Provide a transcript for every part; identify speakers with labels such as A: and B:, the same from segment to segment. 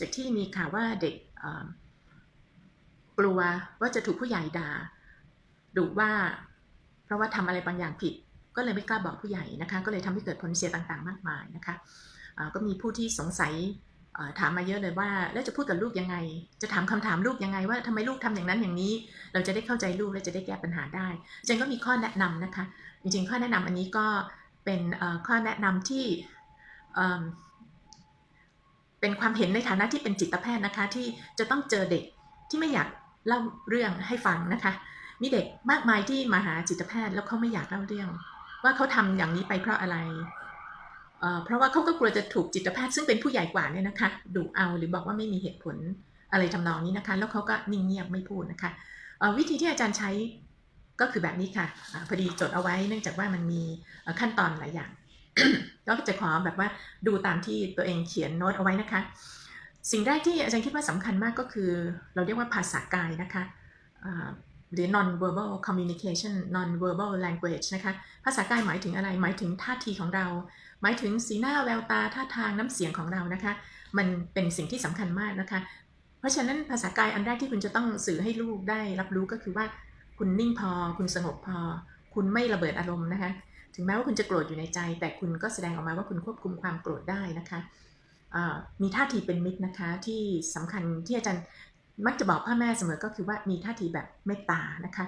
A: จากที่มีข่าวว่าเด็กกลัวว่าจะถูกผู้ใหญ่ด่าดุว่า เพราะว่าทำอะไรบางอย่างผิด ก็เลยไม่กล้าบอกผู้ใหญ่นะคะ ก็เลยทำให้เกิดผลเสียต่างๆ มากมายนะคะก็มีผู้ที่สงสัยถามมาเยอะเลยว่า แล้วจะพูดกับลูกยังไง จะถามคำถามลูกยังไง ว่าทำไมลูกทำอย่างนั้นอย่างนี้ เราจะได้เข้าใจลูกและจะได้แก้ปัญหาได้จันก็มีข้อแนะนำนะคะ จริงๆ ข้อแนะนำอันนี้ก็เป็นข้อแนะนำที่ เป็นความเห็นในฐานะที่เป็นจิตแพทย์นะคะที่จะต้องเจอเด็กที่ไม่อยากเล่าเรื่องให้ฟังนะคะ มีเด็กมากมายที่มาหาจิตแพทย์แล้วเขาไม่อยากเล่าเรื่อง ว่าเขาทำอย่างนี้ไปเพราะอะไรเเพราะว่าเขาก็กลัวจะถูกจิตแพทย์ซึ่งเป็นผู้ใหญ่กว่าเนี่ยนะคะดุเอาหรือบอกว่าไม่มีเหตุผลอะไรทำนองนี้นะคะ แล้วเขาก็นิ่งเงียบไม่พูดนะคะวิธีที่อาจารย์ใช้ก็คือแบบนี้ค่ะอพอดีจดเอาไว้เนื่องจากว่ามันมีขั้นตอนหลายอย่าง ก็จะขอแบบว่าดูตามที่ตัวเองเขียนโน้ตเอาไว้นะคะ สิ่งแรกที่อาจารย์คิดว่าสำคัญมากก็คือ เราเรียกว่าภาษากายนะคะหรือ non verbal communication non verbal language นะคะ ภาษากายหมายถึงอะไร หมายถึงท่าทีของเรา หมายถึงสีหน้าแววตาท่าทางน้ำเสียงของเรานะคะ มันเป็นสิ่งที่สำคัญมากนะคะ เพราะฉะนั้นภาษากายอันแรกที่คุณจะต้องสื่อให้ลูกได้รับรู้ก็คือว่าคุณนิ่งพอ คุณสงบพอ คุณไม่ระเบิดอารมณ์นะคะ ถึงแม้ว่าคุณจะโกรธอยู่ในใจ แต่คุณก็แสดงออกมาว่าคุณควบคุมความโกรธได้นะคะมีท่าทีเป็นมิตรนะคะที่สำคัญที่อาจารย์มักจะบอกพ่อแม่เสมอก็คือว่ามีท่าทีแบบเมตตานะคะ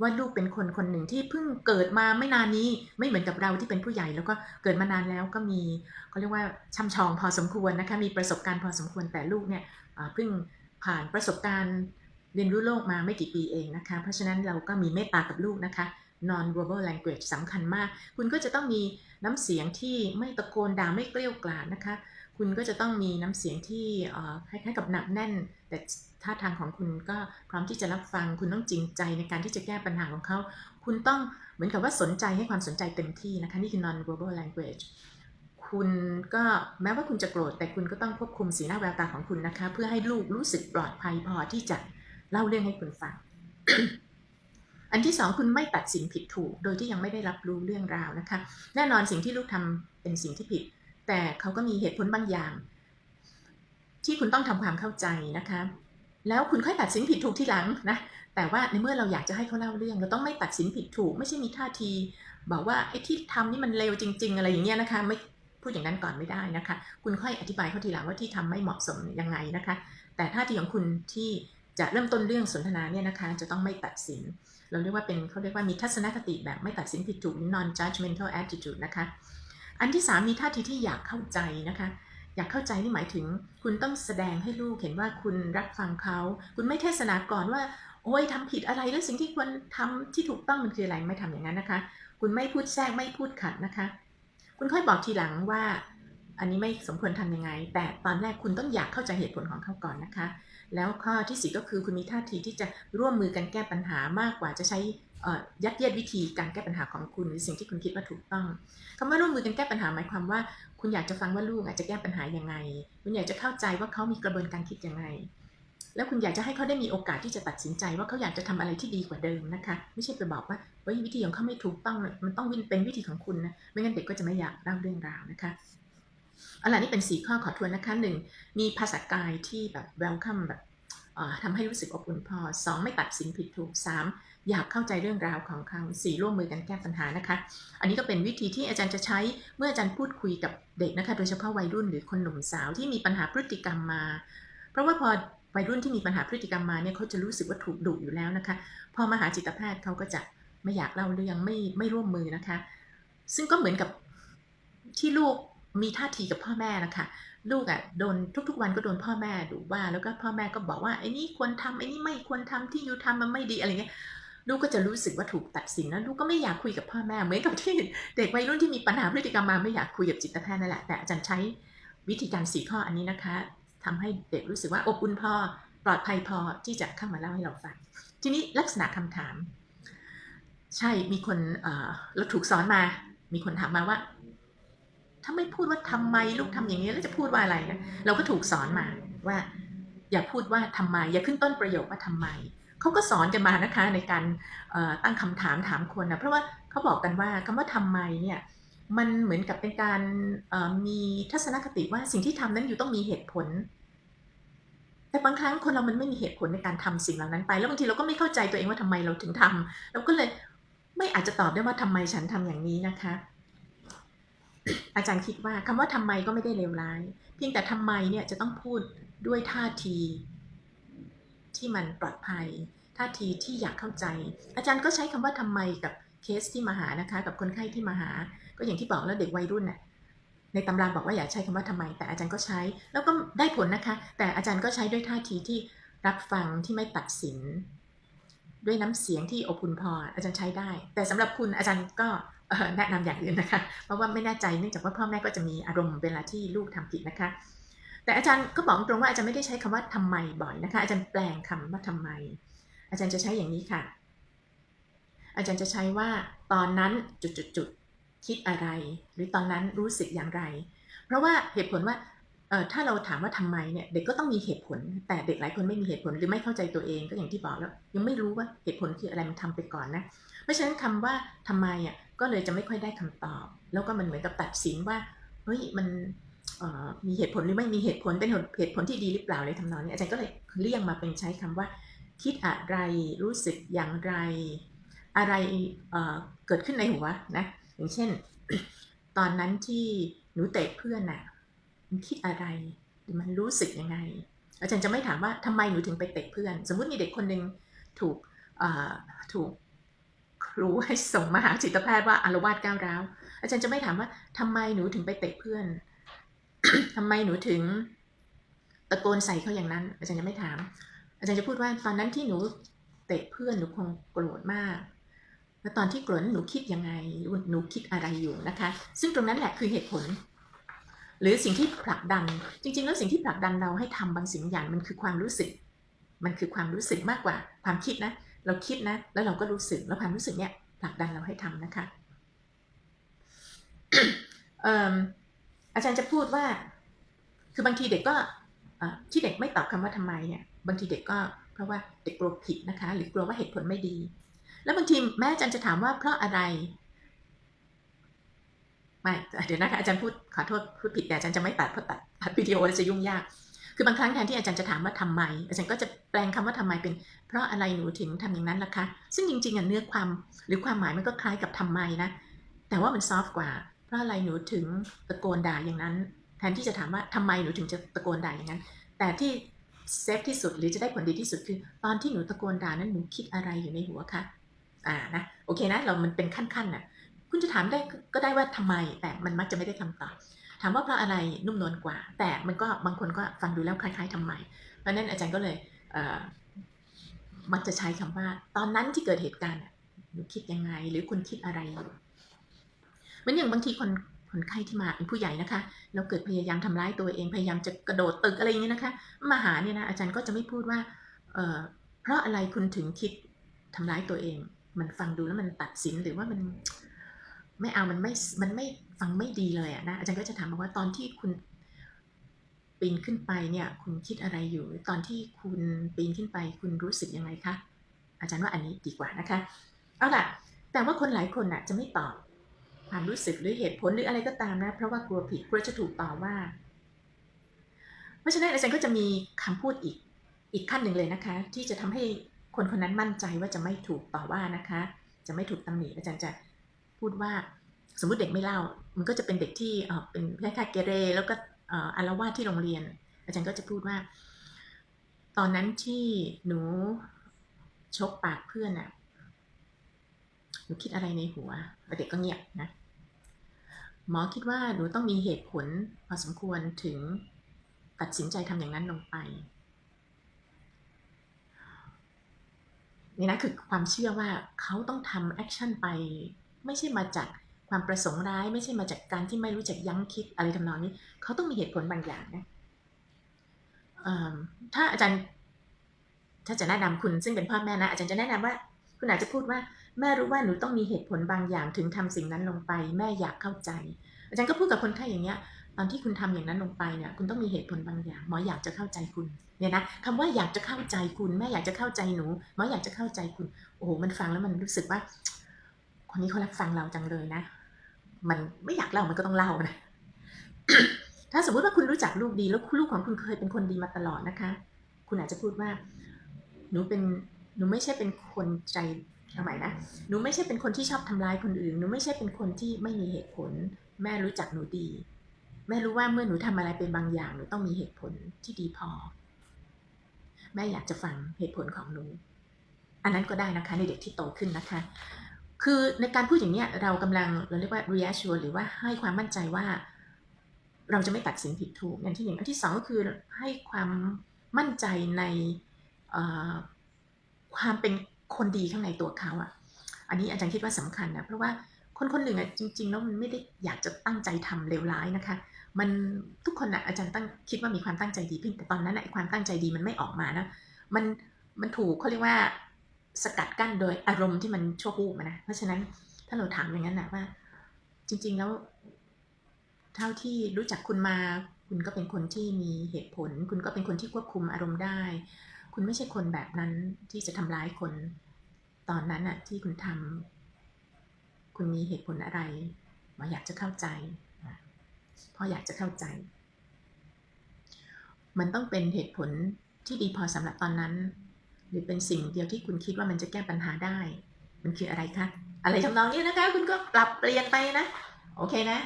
A: ว่าลูกเป็นคนคนหนึ่งที่เพิ่งเกิดมาไม่นานนี้ไม่เหมือนกับเราที่เป็นผู้ใหญ่ แล้วก็เกิดมานานแล้วก็มีเขาเรียกว่าช่ำชองพอสมควรนะคะมีประสบการณ์พอสมควรแต่ลูกเนี่ยเพิ่งผ่านประสบการณ์เรียนรู้โลกมาไม่กี่ปีเองนะคะ เพราะฉะนั้นเราก็มีเมตตากับลูกนะคะ non verbal language สำคัญมาก คุณก็จะต้องมีน้ำเสียงที่ไม่ตะโกนด่าไม่เกลี้ยวกล่อมนะคะ คุณก็จะต้องมีน้ำเสียงที่คล้ายๆกับหนักแน่น แต่ท่าทางของคุณก็พร้อมที่จะรับฟัง คุณต้องจริงใจในการที่จะแก้ปัญหาของเขา คุณต้องเหมือนกับว่าสนใจให้ความสนใจเต็มที่นะคะ นี่คือ non verbal language คุณก็แม้ว่าคุณจะโกรธ แต่คุณก็ต้องควบคุมสีหน้าแววตาของคุณนะคะ เพื่อให้ลูกรู้สึกปลอดภัยพอที่จะเล่าเรื่องให้คุณฟัง อันที่สองคุณไม่ตัดสินผิดถูก โดยที่ยังไม่ได้รับรู้เรื่องราวนะคะ แน่นอนสิ่งที่ลูกทำเป็นสิ่งที่ผิด แต่เขาก็มีเหตุผลบางอย่าง ที่คุณต้องทำความเข้าใจนะคะ แล้วคุณค่อยตัดสินผิดถูกที่หลังนะแต่ว่าในเมื่อเราอยากจะให้เขาเล่าเรื่อง เราต้องไม่ตัดสินผิดถูก ไม่ใช่มีท่าที บอกว่าไอ้ที่ทำนี่มันเลวจริง ๆ อะไรอย่างเงี้ยนะคะไม่พูดอย่างนั้นก่อนไม่ได้นะคะ คุณค่อยอธิบายเขาทีหลังว่าที่ทำไม่เหมาะสมยังไงนะคะ แต่ท่าทีของคุณที่จะเริ่มต้นเรื่องสนทนาเนี่ยนะคะ จะต้องไม่ตัดสิน เราเรียกว่าเป็นเขาเรียกว่ามีทัศนคติแบบไม่ตัดสินผิดถูก non judgmental attitude นะคะ อันที่สามมีท่าทีที่อยากเข้าใจนะคะ อยากเข้าใจนี่หมายถึง คุณต้องแสดงให้ลูกเห็นว่าคุณรับฟังเขา คุณไม่เทศนาก่อนว่า โอ้ยทำผิดอะไรแล้วสิ่งที่ควรทำที่ถูกต้องมันคืออะไรไม่ทำอย่างนั้นนะคะ คุณไม่พูดแทรกไม่พูดขัดนะคะ คุณค่อยบอกทีหลังว่า อันนี้ไม่สมควรทำยังไง แต่ตอนแรกคุณต้องอยากเข้าใจเหตุผลของเขาก่อนนะคะ แล้วข้อที่สี่ก็คือคุณมีท่าทีที่จะร่วมมือกันแก้ปัญหามากกว่าจะใช้ยัดเยียดวิธีการแก้ปัญหาของคุณหรือสิ่งที่คุณคิดว่าถูกต้องคำว่าร่วมมือกันแก้ปัญหาหมายความว่า คุณอยากจะฟังว่าลูกอาจจะแก้ปัญหายังไง คุณอยากจะเข้าใจว่าเขามีกระบวนการคิดยังไง แล้วคุณอยากจะให้เขาได้มีโอกาสที่จะตัดสินใจว่าเขาอยากจะทำอะไรที่ดีกว่าเดิมนะคะ ไม่ใช่ไปบอกว่าวิธีของเขาไม่ถูกต้องมันต้องวินเป็นวิธีของคุณนะไม่งั้นเด็กก็จะไม่อยากเล่าเรื่องราวนะคะ อาล่ะนี่เป็นสี่ข้อขอทวนนะคะหนึ่งมีภาษากายที่แบบ welcome แบบทำให้รู้สึกอบอุ่นพอสองไม่ตัดสินผิดถูกสามอยากเข้าใจเรื่องราวของเขาสี่ร่วมมือกันแก้ปัญหานะคะ อันนี้ก็เป็นวิธีที่อาจารย์จะใช้เมื่ออาจารย์พูดคุยกับเด็กนะคะ โดยเฉพาะวัยรุ่นหรือคนหนุ่มสาวที่มีปัญหาพฤติกรรมมา เพราะว่าพอวัยรุ่นที่มีปัญหาพฤติกรรมมาเนี่ยเขาจะรู้สึกว่าถูกดุอยู่แล้วนะคะ พอมาหาจิตแพทย์เขาก็จะไม่อยากเล่าเรื่องไม่ไม่ร่วมมือนะคะ ซึ่งก็เหมือนกับที่ลูก มีท่าทีกับพ่อแม่นะคะ ลูกอะ่ะโดนทุกๆ วันก็โดนพ่อแม่ดุว่า แล้วก็พ่อแม่ก็บอกว่าไอ้นี่ควรทำไอ้นี่ไม่ควรทำที่ยูทำมันไม่ดีอะไรเงี้ยลูกก็จะรู้สึกว่าถูกตัดสินแล้วลูกก็ไม่อยากคุยกับพ่อแม่เหมือนกับที่เด็กวัยรุ่นที่มีปัญหาพฤติกรรมมาไม่อยากคุยกับจิตแพทย์นั่นแหละแต่อาจารย์ใช้วิธีการสี่ข้ออันนี้นะคะทำให้เด็กรู้สึกว่าอบอุ่นพอปลอดภัยพอที่จะเข้ามาเล่าให้เราฟังทีนี้ลักษณะคำถาม ใช่มีคนเราถูกสอนมา มีคนถามมาว่า ถ้าไม่พูดว่าทำไมลูกทำอย่างนี้แล้วจะพูดว่าอะไรนะเราก็ถูกสอนมาว่า อย่าพูดว่าทำไม อย่าขึ้นต้นประโยคว่าทำไมเขาก็สอนกันมานะคะในการตั้งคำถามถามคนนะเพราะว่าเขาบอกกันว่าคำว่าทำไมเนี่ยมันเหมือนกับเป็นการมีทัศนคติว่าสิ่งที่ทำนั้นอยู่ต้องมีเหตุผล แต่บางครั้งคนเรามันไม่มีเหตุผลในการทำสิ่งเหล่านั้นไป แล้วบางทีเราก็ไม่เข้าใจตัวเองว่าทำไมเราถึงทำเราก็เลยไม่อาจจะตอบได้ว่าทำไมฉันทำอย่างนี้นะคะ อาจารย์คิดว่าคำว่าทำไมก็ไม่ได้เลวร้าย เพียงแต่ทำไมเนี่ยจะต้องพูดด้วยท่าที ที่มันปลอดภัย ท่าทีที่อยากเข้าใจ อาจารย์ก็ใช้คำว่าทำไมกับเคสที่มาหานะคะ กับคนไข้ที่มาหา ก็อย่างที่บอกแล้วเด็กวัยรุ่นน่ะในตำราบอกว่าอย่าใช้คำว่าทำไม แต่อาจารย์ก็ใช้ แล้วก็ได้ผลนะคะ แต่อาจารย์ก็ใช้ด้วยท่าทีที่รับฟังที่ไม่ตัดสิน ด้วยน้ำเสียงที่อบอุ่นพอ อาจารย์ใช้ได้ แต่สำหรับคุณอาจารย์ก็ แนะนำอย่างอื่นนะคะ เพราะว่าไม่แน่ใจเนื่องจากว่าพ่อแม่ก็จะมีอารมณ์เวลาที่ลูกทำผิดนะคะ แต่อาจารย์ก็บอกตรงว่าอาจารย์ไม่ได้ใช้คำว่าทำไมบ่อยนะคะ อาจารย์แปลงคำว่าทำไม อาจารย์จะใช้อย่างนี้ค่ะ อาจารย์จะใช้ว่าตอนนั้นจุดๆๆคิดอะไร หรือตอนนั้นรู้สึกอย่างไร เพราะว่าเหตุผลว่าถ้าเราถามว่าทำไมเนี่ยเด็กก็ต้องมีเหตุผล แต่เด็กหลายคนไม่มีเหตุผลหรือไม่เข้าใจตัวเองก็อย่างที่บอกแล้ว ยังไม่รู้ว่าเหตุผลคืออะไรมันทำไปก่อนนะเพราะฉะนั้นคำว่าทำไมอะ ก็เลยจะไม่ค่อยได้คำตอบ แล้วก็มันเหมือนกับตัดสินว่าเฮ้ยมันมีเหตุผลหรือไม่มีเหตุผลเป็นเหตุผลที่ดีหรือเปล่าเลยทำนองนี้อาจารย์ก็เลยเลี่ยงมาเป็นใช้คำว่า คิดอะไรรู้สึกอย่างไร อะไรเเกิดขึ้นในหัวนะอย่างเช่น ตอนนั้นที่หนูเตะเพื่อนน่ะมันคิดอะไรหรือมันรู้สึกยังไง อาจารย์จะไม่ถามว่าทำไมหนูถึงไปเตะเพื่อน สมมุติมีเด็กคนหนึ่งถูกถูก ครูให้ส่งมาหาจิตแพทย์ว่าอารวาสก้าวร้าว อาจารย์จะไม่ถามว่าทำไมหนูถึงไปเตะเพื่อนทำไมหนูถึงตะโกนใส่เขาอย่างนั้น อาจารย์จะไม่ถาม อาจารย์จะพูดว่าตอนนั้นที่หนูเตะเพื่อนหนูคงโกรธมาก แล้วตอนที่โกรธหนูคิดยังไงหนูคิดอะไรอยู่นะคะ ซึ่งตรงนั้นแหละคือเหตุผล หรือสิ่งที่ผลักดัน จริง ๆ แล้วสิ่งที่ผลักดันเราให้ทำบางสิ่งอย่างมันคือความรู้สึก มันคือความรู้สึกมากกว่าความคิดนะ เราคิดนะ แล้วเราก็รู้สึก แล้วความรู้สึกเนี่ยผลักดันเราให้ทำนะคะอาจารย์จะพูดว่า คือบางทีเด็กก็ที่เด็กไม่ตอบคำว่าทำไมเนี่ย บางทีเด็กก็เพราะว่าเด็กกลัวผิดนะคะ หรือกลัวว่าเหตุผลไม่ดี แล้วบางทีแม่อาจารย์จะถามว่าเพราะอะไรไม่เดี๋ยวนะคะอาจารย์พูดขอโทษพูดผิดแต่อาจารย์จะไม่ตัดเพราะตัดตัดวิดีโอจะยุ่งยาก คือบางครั้งแทนที่อาจารย์จะถามว่าทำไม อาจารย์ก็จะแปลงคำว่าทำไมเป็น เพราะอะไรหนูถึงทำอย่างนั้นล่ะคะ ซึ่งจริงๆอะเนื้อความหรือความหมายมันก็คล้ายกับทำไมนะ แต่ว่ามันซอฟต์กว่า เพราะอะไรหนูถึงตะโกนด่าอย่างนั้น แทนที่จะถามว่าทำไมหนูถึงจะตะโกนด่าอย่างนั้น แต่ที่เซฟที่สุดหรือจะได้ผลดีที่สุดคือ ตอนที่หนูตะโกนด่านั้นหนูคิดอะไรอยู่ในหัวคะอ่านะโอเคนะเรามันเป็นขั้นๆน่ะคุณจะถามได้ก็ได้ว่าทำไมแต่มันมักจะไม่ได้คำตอบ ถามว่าเพราะอะไรนุ่มนวลกว่า แต่มันก็บางคนก็ฟังดูแล้วคล้ายๆทำไมเพราะนั้นอาจารย์ก็เลยเมักจะใช้คำว่า ตอนนั้นที่เกิดเหตุการณ์หนูคิดยังไง หรือคุณคิดอะไรอยู่เหมือนอย่างบางทีคนคนไข้ที่มาเป็นผู้ใหญ่นะคะแล้วเกิดพยายามทำร้ายตัวเองพยายามจะกระโดดตึกอะไรอย่างนี้นะคะมาหาเนี่ยนะอาจารย์ก็จะไม่พูดว่าเเพราะอะไรคุณถึงคิดทำร้ายตัวเอง มันฟังดูแล้วมันตัดสินหรือว่ามันไม่เอามันไม่มันไม่ ฟังไม่ดีเลยอะนะอาจารย์ก็จะถามบอกว่าตอนที่คุณปีนขึ้นไปเนี่ยคุณคิดอะไรอยู่ ตอนที่คุณปีนขึ้นไป คุณรู้สึกยังไงคะอาจารย์ว่าอันนี้ดีกว่านะคะเอาล่ะ แต่ว่าคนหลายคนน่ะจะไม่ตอบความรู้สึกหรือเหตุผลหรืออะไรก็ตามนะ เพราะว่ากลัวผิดกลัวจะถูกต่อว่า เพราะฉะนั้นอาจารย์ก็จะมีคำพูดอีกอีกขั้นหนึ่งเลยนะคะ ที่จะทำให้คนคนนั้นมั่นใจว่าจะไม่ถูกต่อว่านะคะ จะไม่ถูกตำหนิอาจารย์จะพูดว่า สมมติเด็กไม่เล่า มันก็จะเป็นเด็กที่เป็นคล้ายๆเกเร แล้วก็อารวาสที่โรงเรียน อาจารย์ก็จะพูดว่า ตอนนั้นที่หนูชกปากเพื่อนน่ะหนูคิดอะไรในหัวเด็กก็เงียบนะหมอคิดว่าหนูต้องมีเหตุผลพอสมควรถึงตัดสินใจทำอย่างนั้นลงไปนี่นะคือความเชื่อว่าเขาต้องทำแอคชั่นไป ไม่ใช่มาจาก ความประสงค์ร้ายไม่ใช่มาจากการที่ไม่รู้จักยั้งคิดอะไรทำนองนี้ เขาต้องมีเหตุผลบางอย่างนะถ้าอาจารย์ ถ้าจะแนะนำคุณซึ่งเป็นพ่อแม่นะ อาจารย์จะแนะนำว่า คุณอาจจะพูดว่า แม่รู้ว่าหนูต้องมีเหตุผลบางอย่างถึงทำสิ่งนั้นลงไป แม่อยากเข้าใจ อาจารย์ก็พูดกับคนไข้อย่างเงี้ย ตอนที่คุณทำอย่างนั้นลงไปเนี่ย คุณต้องมีเหตุผลบางอย่าง หมออยากจะเข้าใจคุณ เนี่ยนะคำว่าอยากจะเข้าใจคุณ แม่อยากจะเข้าใจหนู หมออยากจะเข้าใจคุณ โอ้โห มันฟังแล้วมันรู้สึกว่า คนนี้เขารับฟังเราจังเลยนะ มันไม่อยากเล่ามันก็ต้องเล่านะ ถ้าสมมุติว่าคุณรู้จักลูกดีแล้วลูกของคุณเคยเป็นคนดีมาตลอดนะคะ คุณอาจจะพูดว่า หนูเป็นหนูไม่ใช่เป็นคนใจเอาใหม่นะ หนูไม่ใช่เป็นคนที่ชอบทำร้ายคนอื่น หนูไม่ใช่เป็นคนที่ไม่มีเหตุผล แม่รู้จักหนูดี แม่รู้ว่าเมื่อหนูทำอะไรเป็นบางอย่าง หนูต้องมีเหตุผลที่ดีพอ แม่อยากจะฟังเหตุผลของหนู อันนั้นก็ได้นะคะในเด็กที่โตขึ้นนะคะ คือในการพูดอย่างนี้เรากำลังเราเรียกว่า reassure หรือว่าให้ความมั่นใจว่า เราจะไม่ตัดสินผิดถูกอย่างที่หนึ่งอันที่สองก็คือให้ความมั่นใจในความเป็นคนดีข้างในตัวเขาอะ อันนี้อาจารย์คิดว่าสำคัญนะเพราะว่าคนคนหนึ่งอะจริง ๆ แล้วมันไม่ได้อยากจะตั้งใจทำเลวร้ายนะคะ มันทุกคนอะอาจารย์ตั้งคิดว่ามีความตั้งใจดีเพียงแต่ตอนนั้นน่ะไอ้ความตั้งใจดีมันไม่ออกมานะมันมันถูกเขาเรียกว่า สกัดกั้นโดยอารมณ์ที่มันชั่ววูบอะนะ เพราะฉะนั้นถ้าเราถามอย่างนั้นนะว่า จริง ๆ แล้ว เท่าที่รู้จักคุณมา คุณก็เป็นคนที่มีเหตุผล คุณก็เป็นคนที่ควบคุมอารมณ์ได้ คุณไม่ใช่คนแบบนั้นที่จะทำร้ายคน ตอนนั้นอะที่คุณทำคุณมีเหตุผลอะไรหมาอยากจะเข้าใจพ่ออยากจะเข้าใจ มันต้องเป็นเหตุผลที่ดีพอสำหรับตอนนั้น หรือเป็นสิ่งเดียวที่คุณคิดว่ามันจะแก้ปัญหาได้ มันคืออะไรคะ อะไรทำนองนี้นะคะ คุณก็ปรับเปลี่ยนไปนะ โอเคนะ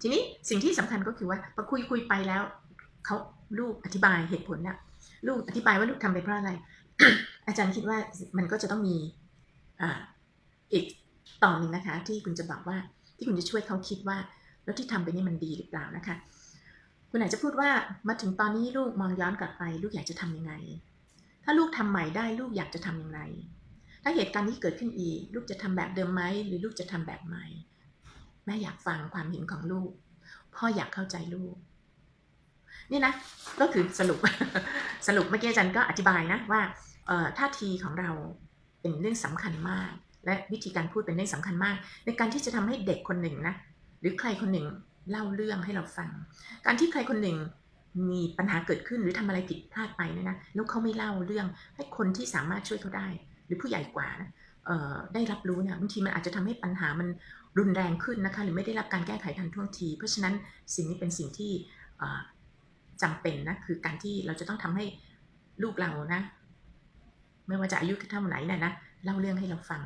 A: ทีนี้สิ่งที่สำคัญก็คือว่าพอคุยคุยไปแล้วเขาลูกอธิบายเหตุผลนะลูกอธิบายว่าลูกทำไปเพราะอะไร อาจารย์คิดว่ามันก็จะต้องมีอ่าอีกตอนหนึ่งนะคะ ที่คุณจะบอกว่าที่คุณจะช่วยเขาคิดว่าแล้วที่ทำไปนี่มันดีหรือเปล่านะคะ คุณอาจจะพูดว่ามาถึงตอนนี้ลูกมองย้อนกลับไป ลูกอยากจะทำยังไง ถ้าลูกทำใหม่ได้ลูกอยากจะทำอย่างไร ถ้าเหตุการณ์นี้เกิดขึ้นอีก ลูกจะทำแบบเดิมไหมหรือลูกจะทำแบบใหม่ แม่อยากฟังความเห็นของลูก พ่ออยากเข้าใจลูก นี่นะ ก็คือสรุป สรุปเมื่อกี้อาจารย์ก็อธิบายนะว่าท่าทีของเราเป็นเรื่องสำคัญมาก และวิธีการพูดเป็นเรื่องสำคัญมาก ในการที่จะทำให้เด็กคนหนึ่งนะ หรือใครคนหนึ่งเล่าเรื่องให้เราฟัง การที่ใครคนหนึ่ง มีปัญหาเกิดขึ้นหรือทำอะไรผิดพลาดไปเนี่ยนะแล้วเขาไม่เล่าเรื่องให้คนที่สามารถช่วยเขาได้ หรือผู้ใหญ่กว่านะได้รับรู้เนี่ยบางทีมันอาจจะทำให้ปัญหามันรุนแรงขึ้นนะคะหรือไม่ได้รับการแก้ไขทันท่วงที เพราะฉะนั้นสิ่งนี้เป็นสิ่งที่จำเป็นนะคือการที่เราจะต้องทำให้ลูกเรานะ ไม่ว่าจะอายุเท่าไหร่นะนะเล่าเรื่องให้เราฟัง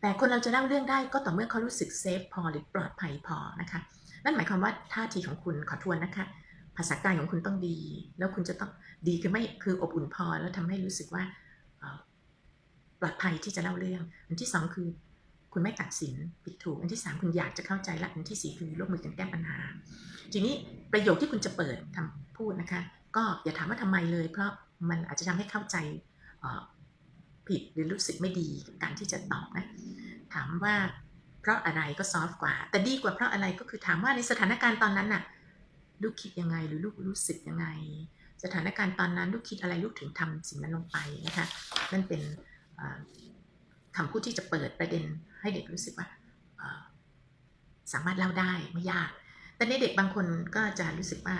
A: แต่คนเราจะเล่าเรื่องได้ก็ต่อเมื่อเขารู้สึกเซฟพอหรือปลอดภัยพอนะคะนั่นหมายความว่าท่าทีของคุณขอทวนนะคะ ภาษากายของคุณต้องดี แล้วคุณจะต้องดีคือไม่คืออบอุ่นพอแล้วทำให้รู้สึกว่าปลอดภัยที่จะเล่าเรื่อง อันที่สองคือ คุณไม่ตัดสินผิดถูก อันที่สามคุณอยากจะเข้าใจและอันที่สี่คือร่วมมือกันแก้ปัญหา ทีนี้ประโยคที่คุณจะเปิดคำพูดนะคะ ก็อย่าถามว่าทำไมเลย เพราะมันอาจจะทำให้เข้าใจผิดหรือรู้สึกไม่ดีกับการที่จะตอบนะ ถามว่าเพราะอะไรก็ซอฟต์กว่า แต่ดีกว่าเพราะอะไรก็คือถามว่าในสถานการณ์ตอนนั้นน่ะ ลูกคิดยังไงหรือลูกรู้สึกยังไง สถานการณ์ตอนนั้นลูกคิดอะไรลูกถึงทำสิ่งนั้นลงไปนะคะนั่นเป็นคำพูดที่จะเปิดประเด็นให้เด็กรู้สึกว่าสามารถเล่าได้ไม่ยาก แต่ในเด็กบางคนก็จะรู้สึกว่า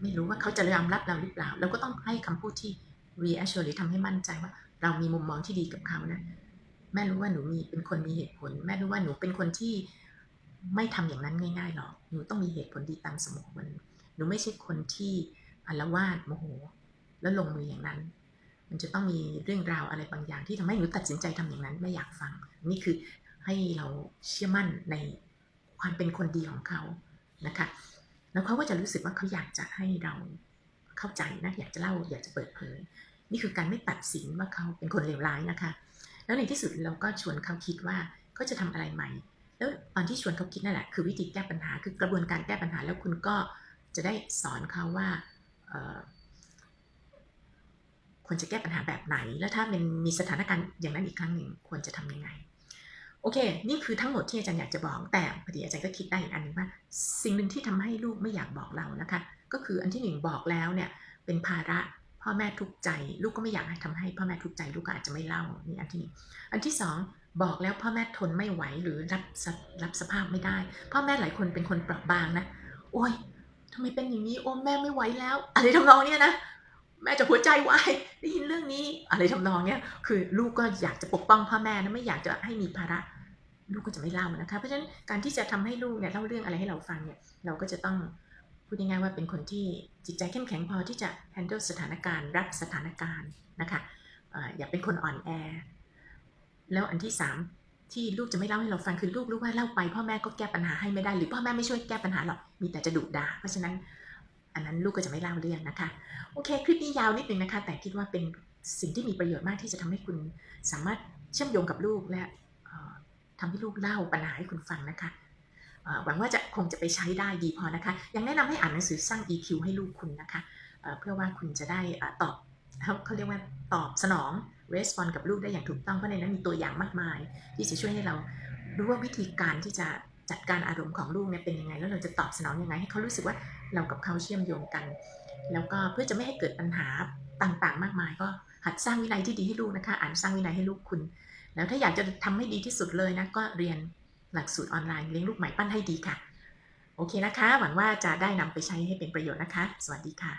A: ไม่รู้ว่าเขาจะยอมรับเราหรือเปล่า เราก็ต้องให้คำพูดที่ reassure หรือทำให้มั่นใจว่า เรามีมุมมองที่ดีกับเขานะ แม่รู้ว่าหนูมีเป็นคนมีเหตุผล แม่รู้ว่าหนูเป็นคนที่ ไม่ทำอย่างนั้นง่ายๆหรอก หนูต้องมีเหตุผลดีตามสมองมันหนูไม่ใช่คนที่อารวาสโมโห แล้วลงมืออย่างนั้น มันจะต้องมีเรื่องราวอะไรบางอย่างที่ทำให้หนูตัดสินใจทำอย่างนั้นไม่อยากฟัง นี่คือให้เราเชื่อมั่นในความเป็นคนดีของเขานะคะ แล้วเขาก็จะรู้สึกว่าเขาอยากจะให้เราเข้าใจนะอยากจะเล่าอยากจะเปิดเผย นี่คือการไม่ตัดสินว่าเขาเป็นคนเลวร้ายนะคะ แล้วในที่สุดเราก็ชวนเขาคิดว่าเขาจะทำอะไรใหม่ แล้วตอนที่ชวนเขาคิดนั่นแหละคือวิธีแก้ปัญหาคือกระบวนการแก้ปัญหาแล้วคุณก็จะได้สอนเขาว่าควรจะแก้ปัญหาแบบไหน แล้วถ้ามันมีสถานการณ์อย่างนั้นอีกครั้งหนึ่งควรจะทํำยังไง โอเค นี่คือทั้งหมดที่อาจารย์อยากจะบอกแต่พอดีอาจารย์ก็คิดได้อีกอันนึงว่า สิ่งหนึ่งที่ทำให้ลูกไม่อยากบอกเรานะคะ ก็คืออันที่หนึ่งบอกแล้วเนี่ยเป็นภาระพ่อแม่ทุกข์ใจ ลูกก็ไม่อยากให้ทำให้พ่อแม่ทุกข์ใจลูกก็อาจจะไม่เล่านี่อันที่หนึ่งอันที่สอง บอกแล้วพ่อแม่ทนไม่ไหวหรือรับรับสภาพไม่ได้ พ่อแม่หลายคนเป็นคนเปราะบางนะ โอ้ยทำไมเป็นอย่างนี้โอ้แม่ไม่ไหวแล้ว อะไรทำนองเนี้ยนะแม่จะหัวใจวายได้ยินเรื่องนี้ อะไรทำนองเนี้ยคือลูกก็อยากจะปกป้องพ่อแม่นะไม่อยากจะให้มีภาระลูกก็จะไม่เล่านะคะ เพราะฉะนั้นการที่จะทำให้ลูกเนี่ยเล่าเรื่องอะไรให้เราฟังเนี่ยเราก็จะต้องพูดง่ายๆว่าเป็นคนที่จิตใจเข้มแข็งพอที่จะ handle สถานการณ์ รับสถานการณ์นะคะอย่าเป็นคนอ่อนแอ แล้วอันที่สามที่ลูกจะไม่เล่าให้เราฟังคือลูกรู้ว่าเล่าไปพ่อแม่ก็แก้ปัญหาให้ไม่ได้หรือพ่อแม่ไม่ช่วยแก้ปัญหาหรอกมีแต่จะดุด่าเพราะฉะนั้น อันนั้นลูกก็จะไม่เล่าเรื่องนะคะ โอเค คลิปนี้ยาวนิดนึงนะคะ แต่คิดว่าเป็นสิ่งที่มีประโยชน์มากที่จะทำให้คุณสามารถเชื่อมโยงกับลูกและเอ่อทำให้ลูกเล่าปัญหาให้คุณฟังนะคะหวังว่าจะคงจะไปใช้ได้ดีพอนะคะ ยังแนะนำให้อ่านหนังสือสร้าง EQ ให้ลูกคุณนะคะเพื่อว่าคุณจะได้ตอบ เขาเรียกว่าตอบสนอง respond กับลูกได้อย่างถูกต้องเพราะในนั้นมีตัวอย่างมากมาย ที่จะช่วยให้เรารู้ว่าวิธีการที่จะจัดการอารมณ์ของลูกเนี่ยเป็นยังไง แล้วเราจะตอบสนองยังไง ให้เขารู้สึกว่าเรากับเขาเชื่อมโยงกัน แล้วก็เพื่อจะไม่ให้เกิดปัญหาต่างๆ มากมาย ก็หัดสร้างวินัยที่ดีให้ลูกนะคะ อ่านสร้างวินัยให้ลูกคุณ แล้วถ้าอยากจะทำให้ดีที่สุดเลยนะก็เรียนหลักสูตรออนไลน์เลี้ยงลูกใหม่ปั้นให้ดีค่ะ โอเคนะคะ หวังว่าจะได้นำไปใช้ให้เป็นประโยชน์นะคะ สวัสดีค่ะ